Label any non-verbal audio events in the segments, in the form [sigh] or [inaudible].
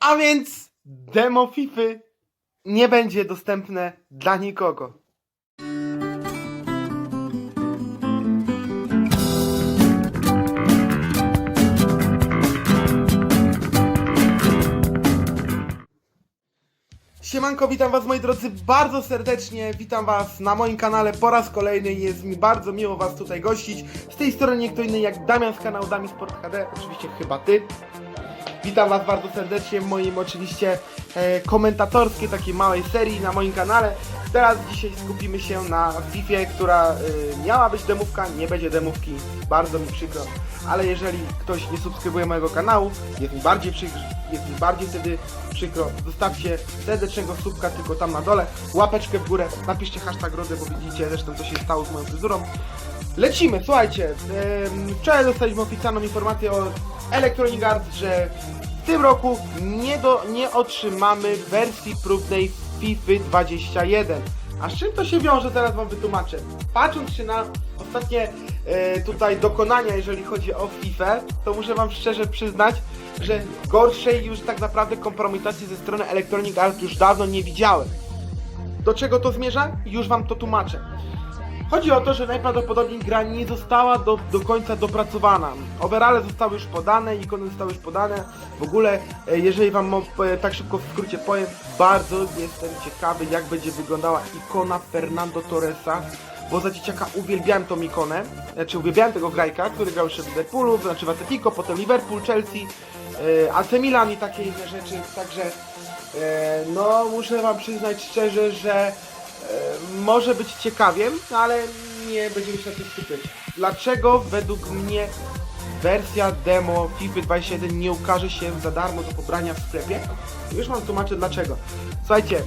A więc demo FIFA nie będzie dostępne dla nikogo. Siemanko, witam was moi drodzy bardzo serdecznie, witam was na moim kanale po raz kolejny, jest mi bardzo miło was tutaj gościć. Z tej strony nie kto inny jak Damian z kanału Dami Sport HD, oczywiście chyba ty. Witam was bardzo serdecznie w moim oczywiście e, komentatorskiej takiej małej serii na moim kanale. Teraz dzisiaj skupimy się na FIFA, która e, miała być demówka, nie będzie demówki, bardzo mi przykro. Ale jeżeli ktoś nie subskrybuje mojego kanału, jest mi bardziej przykro, jest mi bardziej wtedy przykro. Zostawcie serdecznego subka tylko tam na dole, łapeczkę w górę, napiszcie hashtag RODY, bo widzicie zresztą co się stało z moją fryzurą. Lecimy, słuchajcie. Wczoraj dostaliśmy oficjalną informację od Electronic Arts, że w tym roku nie, do, nie otrzymamy wersji próbnej FIFA 21. A z czym to się wiąże, zaraz wam wytłumaczę. Patrząc się na ostatnie e, tutaj dokonania, jeżeli chodzi o FIFA, to muszę wam szczerze przyznać, że gorszej już tak naprawdę kompromitacji ze strony Electronic Arts już dawno nie widziałem. Do czego to zmierza? Już wam to tłumaczę. Chodzi o to, że najprawdopodobniej gra nie została do, do końca dopracowana. Overale zostały już podane, ikony zostały już podane. W ogóle, e, jeżeli wam e, tak szybko w skrócie powiem, bardzo jestem ciekawy, jak będzie wyglądała ikona Fernando Torresa. Bo za dzieciaka uwielbiałem tą ikonę, znaczy uwielbiałem tego grajka, który grał jeszcze w Liverpoolu, znaczy w Atletico, potem Liverpool, Chelsea, e, AC Milan i takie inne rzeczy, także no muszę wam przyznać szczerze, że może być ciekawiem, no ale nie będziemy się na tym skupiać. Dlaczego według mnie wersja demo FIFA 21 nie ukaże się za darmo do pobrania w sklepie? Już wam tłumaczę dlaczego. Słuchajcie, e,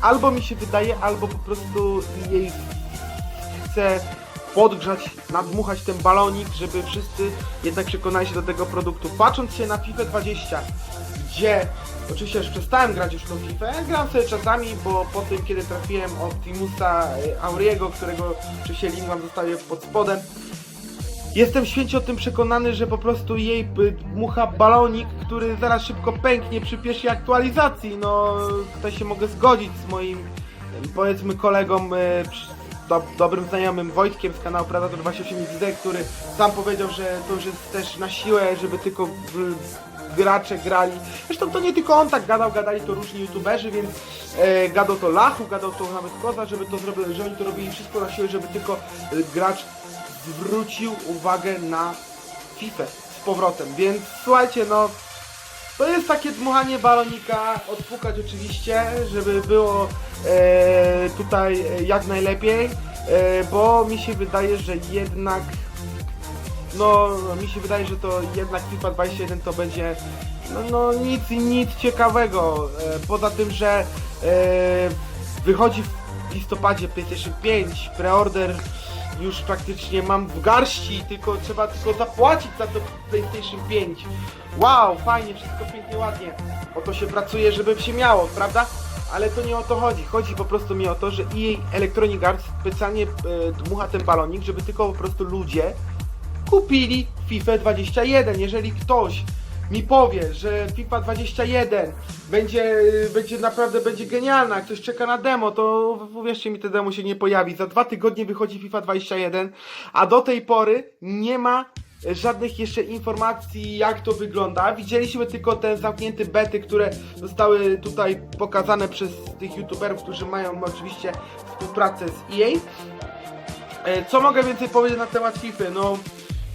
albo mi się wydaje, albo po prostu jej chce podgrzać, nadmuchać ten balonik, żeby wszyscy jednak przekonali się do tego produktu. Patrząc się na FIFA 20, gdzie oczywiście już przestałem grać już tą FIFA, gram sobie czasami, bo po tym kiedy trafiłem Optimusa e, Auriego, którego oczywiście link wam zostawię pod spodem, Jestem święcie o tym przekonany, że po prostu jej y, dmucha balonik, który zaraz szybko pęknie przy pierwszej aktualizacji. No, tutaj się mogę zgodzić z moim, y, powiedzmy, kolegą, do, dobrym znajomym Wojtkiem z kanału Predator 28XD, który sam powiedział, że to już jest też na siłę, żeby tylko w, gracze grali. Zresztą to nie tylko on tak gadał, gadali to różni youtuberzy, więc e, gadał to Lachu, gadał to nawet Koza, żeby to zrobić, że oni to robili wszystko na siłę, żeby tylko e, gracz zwrócił uwagę na FIFA z powrotem. Więc słuchajcie, no to jest takie dmuchanie balonika, odpukać oczywiście, żeby było e, tutaj jak najlepiej, e, bo mi się wydaje, że jednak no mi się wydaje, że to jednak FIFA 21 to będzie no, no nic, nic ciekawego, e, poza tym, że e, wychodzi w listopadzie PlayStation 5, preorder już praktycznie mam w garści, tylko trzeba tylko zapłacić za to PlayStation 5. Wow, fajnie, wszystko pięknie, ładnie. O to się pracuje, żeby się miało, prawda? Ale to nie o to chodzi. Chodzi po prostu mi o to, że EA Electronic Arts specjalnie e, dmucha ten balonik, żeby tylko po prostu ludzie kupili FIFA 21. Jeżeli ktoś mi powie, że FIFA 21 będzie, będzie naprawdę będzie genialna, ktoś czeka na demo, to uwierzcie mi, te demo się nie pojawi. Za dwa tygodnie wychodzi FIFA 21, a do tej pory nie ma żadnych jeszcze informacji jak to wygląda. Widzieliśmy tylko te zamknięte bety, które zostały tutaj pokazane przez tych youtuberów, którzy mają oczywiście współpracę z EA. E, Co mogę więcej powiedzieć na temat FIFA? No,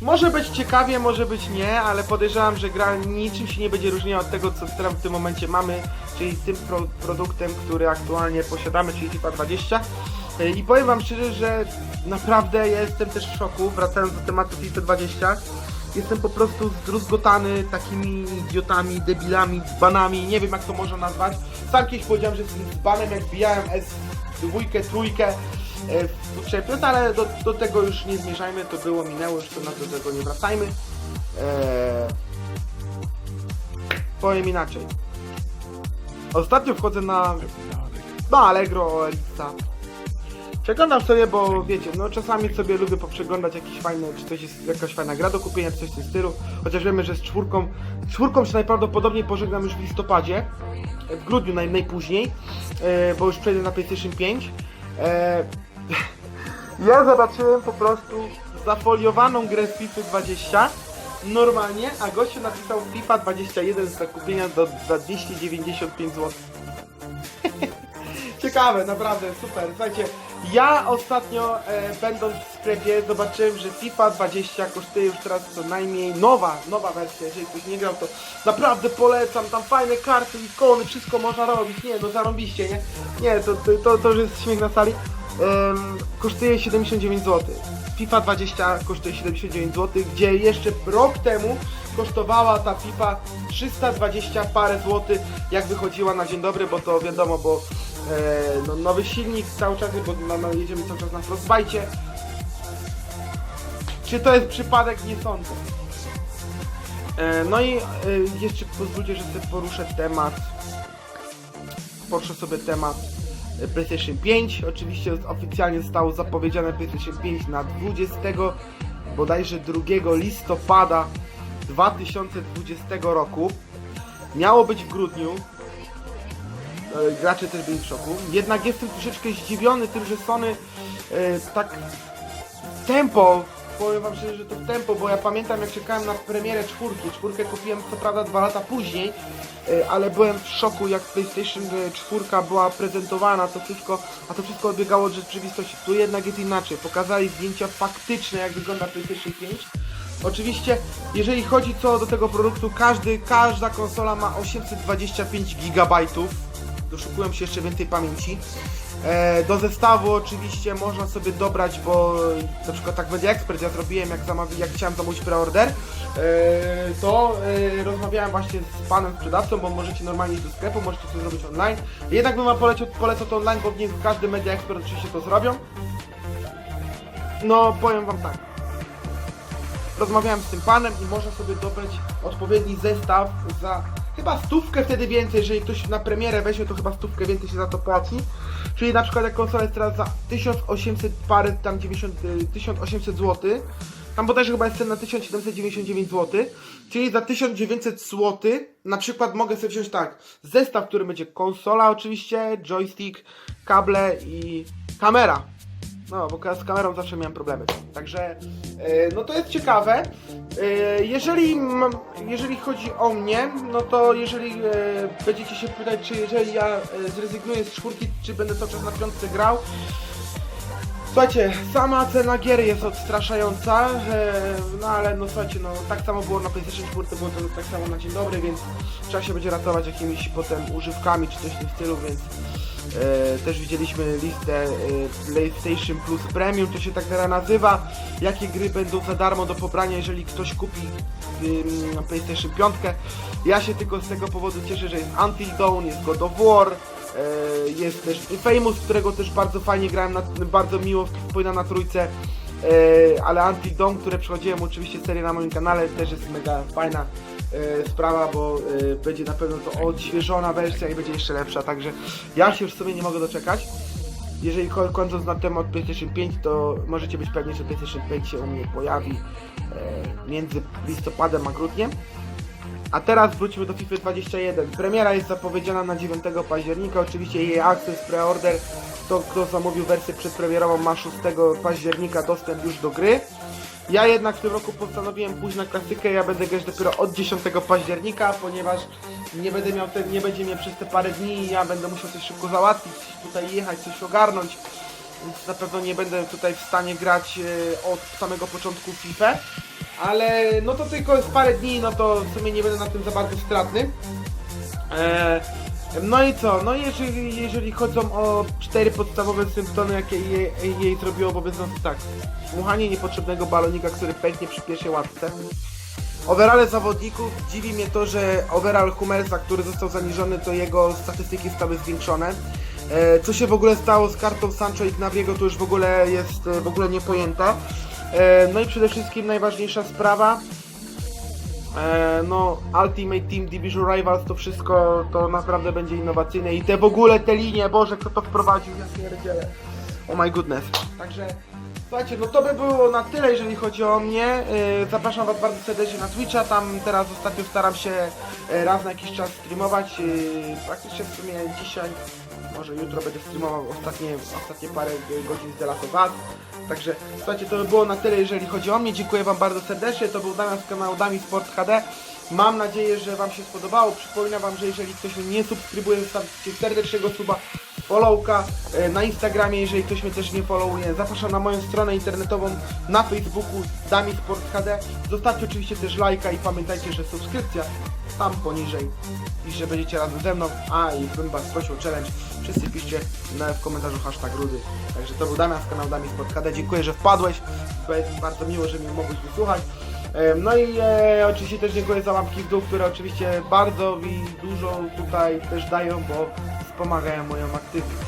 może być ciekawie, może być nie, ale podejrzewam, że gra niczym się nie będzie różniła od tego, co teraz w tym momencie mamy, czyli tym pro produktem, który aktualnie posiadamy, czyli FIFA 20. E, I powiem wam szczerze, że naprawdę jestem też w szoku, wracając do tematu FIFA 20. Jestem po prostu zdruzgotany takimi idiotami, debilami, dzbanami, nie wiem jak to można nazwać. Sam kiedyś powiedziałem, że jestem dzbanem, jak wbijałem S2, trójkę w Champions, ale do, do tego już nie zmierzajmy, to było, minęło, już to na do tego nie wracajmy. Eee, powiem inaczej. Ostatnio wchodzę na, na Allegro Elixa Przeglądam sobie, bo wiecie, no czasami sobie lubię poprzeglądać jakieś fajne, czy coś jest jakaś fajna gra do kupienia, czy coś w tym stylu. Chociaż wiemy, że z czwórką, z czwórką się najprawdopodobniej pożegnam już w listopadzie, e, w grudniu naj, najpóźniej, e, bo już przejdę na PlayStation 5. E, ja zobaczyłem po prostu zafoliowaną grę z FIFA 20 normalnie, a gościu napisał FIFA 21 z zakupienia do, za 295 zł. [laughs] Ciekawe, naprawdę, super. Słuchajcie, ja ostatnio e, będąc w sklepie zobaczyłem, że FIFA 20 kosztuje już teraz co najmniej nowa, nowa wersja, jeżeli ktoś nie grał to naprawdę polecam, tam fajne karty, ikony, wszystko można robić, nie no zarąbiście, nie? Nie, to, to, to, to już jest śmiech na sali. Em, kosztuje 79 zł. FIFA 20 kosztuje 79 zł, gdzie jeszcze rok temu kosztowała ta FIFA 320 parę złotych, jak wychodziła na dzień dobry, bo to wiadomo, bo e, no, nowy silnik cały czas, bo no, jedziemy cały czas na frostbite. Czy to jest przypadek? Nie sądzę. E, no i e, jeszcze pozwólcie, że sobie poruszę temat poruszę sobie temat PlayStation 5. Oczywiście oficjalnie zostało zapowiedziane PlayStation 5 na 20 bodajże 2 listopada 2020 roku. Miało być w grudniu. E, Gracze też byli w szoku. Jednak jestem troszeczkę zdziwiony tym, że Sony e, tak tempo, powiem wam szczerze, że to tempo, bo ja pamiętam jak czekałem na premierę czwórki, czwórkę kupiłem co prawda dwa lata później, e, ale byłem w szoku jak PlayStation 4 była prezentowana, to wszystko, a to wszystko odbiegało od rzeczywistości. Tu jednak jest inaczej, pokazali zdjęcia faktyczne jak wygląda PlayStation 5. Oczywiście, jeżeli chodzi co do tego produktu, każdy, każda konsola ma 825 GB. Doszukują się jeszcze więcej pamięci. E, do zestawu oczywiście można sobie dobrać, bo na przykład tak Media Expert ja zrobiłem, jak, zamawi, jak chciałem zamówić preorder, e, to e, rozmawiałem właśnie z panem sprzedawcą, bo możecie normalnie iść do sklepu, możecie to zrobić online. Jednak bym wam polecił, polecał to online, bo nie każdy Media Expert oczywiście to zrobią. No, powiem wam tak. Rozmawiałem z tym panem i można sobie dobrać odpowiedni zestaw za chyba stówkę wtedy więcej, jeżeli ktoś na premierę weźmie, to chyba stówkę więcej się za to płaci. Czyli na przykład jak konsola jest teraz za 1800 parę, tam 90, y, 1800 zł, tam bodajże chyba jest cena 1799 zł, czyli za 1900 zł na przykład mogę sobie wziąć tak, zestaw, który będzie konsola oczywiście, joystick, kable i kamera. No, bo z kamerą zawsze miałem problemy. Także, e, no to jest ciekawe. E, jeżeli, jeżeli chodzi o mnie, no to jeżeli e, będziecie się pytać, czy jeżeli ja zrezygnuję z czwórki, czy będę cały czas na piątce grał, Słuchajcie, sama cena gier jest odstraszająca, no ale no słuchajcie, no tak samo było na PlayStation 4, było to tak samo na dzień dobry, więc trzeba się będzie ratować jakimiś potem używkami czy coś w tym stylu, więc też widzieliśmy listę e, PlayStation Plus Premium, to się tak teraz nazywa, jakie gry będą za darmo do pobrania, jeżeli ktoś kupi PlayStation 5. Ja się tylko z tego powodu cieszę, że jest Until Dawn, jest God of War, E, jest też Infamous, którego też bardzo fajnie grałem, na, bardzo miło wspomina na trójce. E, ale Until Dawn, które przechodziłem oczywiście serię na moim kanale, też jest mega fajna e, sprawa, bo e, będzie na pewno to odświeżona wersja i będzie jeszcze lepsza, także ja się już w sumie nie mogę doczekać. Jeżeli ko- kończąc na temat PlayStation 5, to możecie być pewni, że PlayStation 5 się u mnie pojawi e, między listopadem a grudniem. A teraz wróćmy do FIFA 21. Premiera jest zapowiedziana na 9 października. Oczywiście jej Access Preorder, to kto zamówił wersję przedpremierową ma 6 października dostęp już do gry. Ja jednak w tym roku postanowiłem pójść na klasykę, ja będę grać dopiero od 10 października, ponieważ nie będę miał te, nie będzie mnie przez te parę dni ja będę musiał coś szybko załatwić, tutaj jechać, coś ogarnąć. Więc na pewno nie będę tutaj w stanie grać e, od samego początku FIFA. Ale no to tylko jest parę dni, no to w sumie nie będę na tym za bardzo stratny. E, no i co? No jeżeli, jeżeli chodzą o cztery podstawowe symptomy, jakie jej, jej zrobiło obowiązujące tak. Dmuchanie niepotrzebnego balonika, który pęknie przy pierwszej łapce. Overale zawodników, dziwi mnie to, że overall Humelsa, który został zaniżony, to jego statystyki zostały zwiększone. E, co się w ogóle stało z kartą Sancho i Gnabriego, to już w ogóle jest e, w ogóle niepojęte. E, no i przede wszystkim najważniejsza sprawa, no Ultimate Team Division Rivals to wszystko to naprawdę będzie innowacyjne i te w ogóle te linie, Boże kto to wprowadził, ja pierdzielę. Oh my goodness. Także słuchajcie, no to by było na tyle, jeżeli chodzi o mnie. Yy, zapraszam Was bardzo serdecznie na Twitcha. Tam teraz ostatnio staram się yy, raz na jakiś czas streamować. Praktycznie w sumie dzisiaj, może jutro będę streamował ostatnie, ostatnie parę godzin z The Last of Us. Także słuchajcie, to by było na tyle, jeżeli chodzi o mnie. Dziękuję Wam bardzo serdecznie. To był Damian z kanału Dami Sport HD. Mam nadzieję, że Wam się spodobało. Przypominam Wam, że jeżeli ktoś mnie nie subskrybuje, zostawcie serdecznego suba, followka e, na Instagramie, jeżeli ktoś mnie też nie followuje. Zapraszam na moją stronę internetową na Facebooku Dami Sport HD. Zostawcie oczywiście też lajka i pamiętajcie, że subskrypcja tam poniżej i że będziecie razem ze mną. A i bym Was prosił o challenge. Wszyscy piszcie w komentarzu hashtag rudy. Także to był Damian z kanału Dami Sport HD. Dziękuję, że wpadłeś. Bardzo miło, że mnie mogłeś wysłuchać. No i e, oczywiście też dziękuję za łapki w dół, które oczywiście bardzo mi dużo tutaj też dają, bo wspomagają moją aktywność.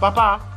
Pa, pa!